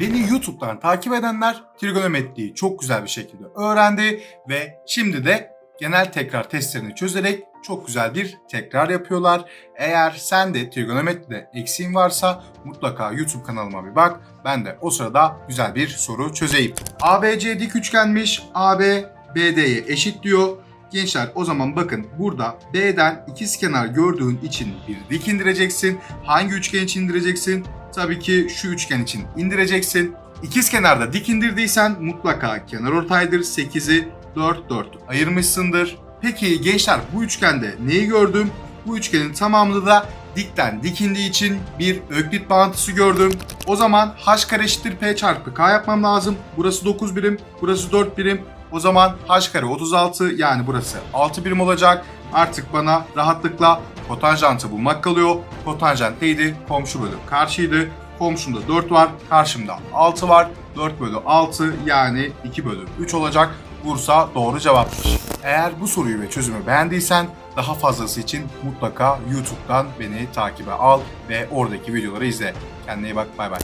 Beni YouTube'dan takip edenler trigonometriyi çok güzel bir şekilde öğrendi ve şimdi de genel tekrar testlerini çözerek çok güzel bir tekrar yapıyorlar. Eğer sen de trigonometride eksiğin varsa mutlaka YouTube kanalıma bir bak. Ben de o sırada güzel bir soru çözeyim. ABC dik üçgenmiş. AB BD'ye eşit diyor. Gençler o zaman bakın burada B'den ikizkenar gördüğün için bir dik indireceksin. Hangi üçgen için indireceksin? Tabii ki şu üçgen için indireceksin. İkizkenarda dik indirdiysen mutlaka kenar ortaydır. 8'i 4 4 ayırmışsındır. Peki gençler bu üçgende neyi gördüm? Bu üçgenin tamamını da dikten dik indiği için bir öklit bağıntısı gördüm. O zaman h kare eşittir p çarpı k yapmam lazım. Burası 9 birim, burası 4 birim. O zaman h kare 36 yani burası 6 birim olacak. Artık bana rahatlıkla kotanjantı bulmak kalıyor. Kotanjant neydi? Komşu bölü karşıydı. Komşumda 4 var, karşımda 6 var. 4 bölü 6 yani 2 bölü 3 olacak. Bursa doğru cevapmış. Eğer bu soruyu ve çözümü beğendiysen daha fazlası için mutlaka YouTube'dan beni takibe al ve oradaki videoları izle. Kendine iyi bak, bay bay.